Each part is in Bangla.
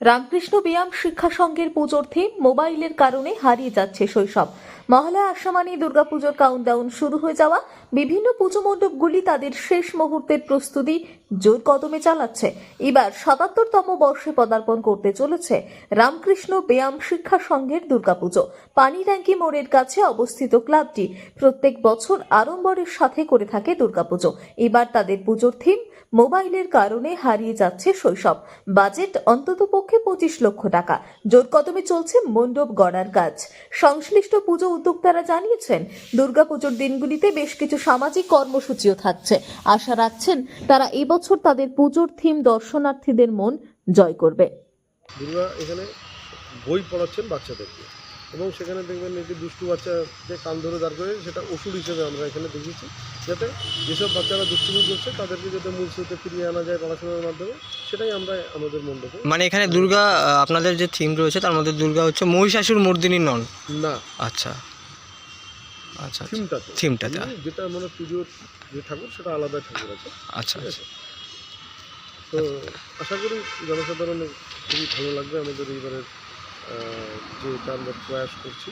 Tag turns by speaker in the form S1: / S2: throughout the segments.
S1: রামকৃষ্ণ ব্যায়াম শিক্ষা সংঘের পুজোর্থে মোবাইলের কারণে হারিয়ে যাচ্ছে শৈশব। মহালয়া আসামানি দুর্গাপুজোর কাউন্টডাউন শুরু হয়ে যাওয়া। বিভিন্ন পুজো মণ্ডপগুলি তাদের শেষ মুহূর্তের প্রস্তুতি জোর কদমে চালাচ্ছে। এবার সাতাত্তরতম বর্ষে পদার্পণ করতে চলেছে রামকৃষ্ণ ব্যায়াম শিক্ষা সংঘের দুর্গাপুজো। পানিট্যাঙ্কি মোড়ের কাছে অবস্থিত ক্লাবটি প্রত্যেক বছর আড়ম্বরের সাথে করে থাকে দুর্গাপুজো। এবার তাদের পুজোর থিম মোবাইলের কারণে হারিয়ে যাচ্ছে শৈশব। বাজেট অন্ততপক্ষে পঁচিশ লক্ষ টাকা। জোর কদমে চলছে মণ্ডপ গড়ার কাজ। সংশ্লিষ্ট পুজো উদ্যোক্তারা জানিয়েছেন দুর্গাপুজোর দিনগুলিতে বেশ কিছু সামাজিক কর্মসূচিও থাকছে। আশা রাখছেন তারা এবছর তাদের পুজোর থিম দর্শনার্থীদের মন জয় করবে।
S2: দুর্গা এখানে বই পড়াচ্ছেন বাচ্চাদেরকে এবং সেখানে দেখবেন একটি দুষ্টু বাচ্চাকে কান ধরে দাঁড় করে সেটা ওষুধ হিসেবে আমরা এখানে দেখেছি যাতে যেসব বাচ্চারা দুষ্টুমি করছে তাদেরকে যাতে মূল স্রোতে ফিরিয়ে আনা যায় পড়াশোনার মাধ্যমে সেটাই আমরা আমাদের মণ্ডপে।
S3: মানে এখানে দুর্গা আপনাদের যে থিম রয়েছে তার মধ্যে দুর্গা হচ্ছে মহিষাসুর মর্দিনী নন?
S2: না।
S3: আচ্ছা। আচ্ছা আচ্ছা।
S2: থিমটাতে।
S3: থিমটাতে
S2: যেটা মানে পুজোর যে ঠাকুর সেটা আলাদা ঠাকুর আছে।
S3: আচ্ছা আচ্ছা।
S2: তো আশা করি জনসাধারণের খুবই ভালো লাগবে আমাদের এইবারের আমরা প্রয়াস করছি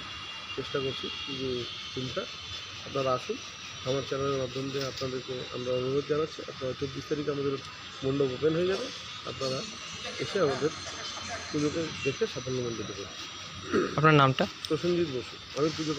S2: চেষ্টা করছি যে থিমটা। আপনারা আসুন আমার চ্যানেলের মাধ্যম দিয়ে আপনাদেরকে আমরা অনুরোধ জানাচ্ছি। আপনারা চব্বিশ তারিখ আমাদের মণ্ডপ ওপেন হয়ে যাবে। আপনারা এসে আমাদের পুজোকে দেখে সাফল্যমণ্ডিত করুন।
S3: আপনার নামটা?
S2: প্রসেনজিৎ বসু। আমি পুজো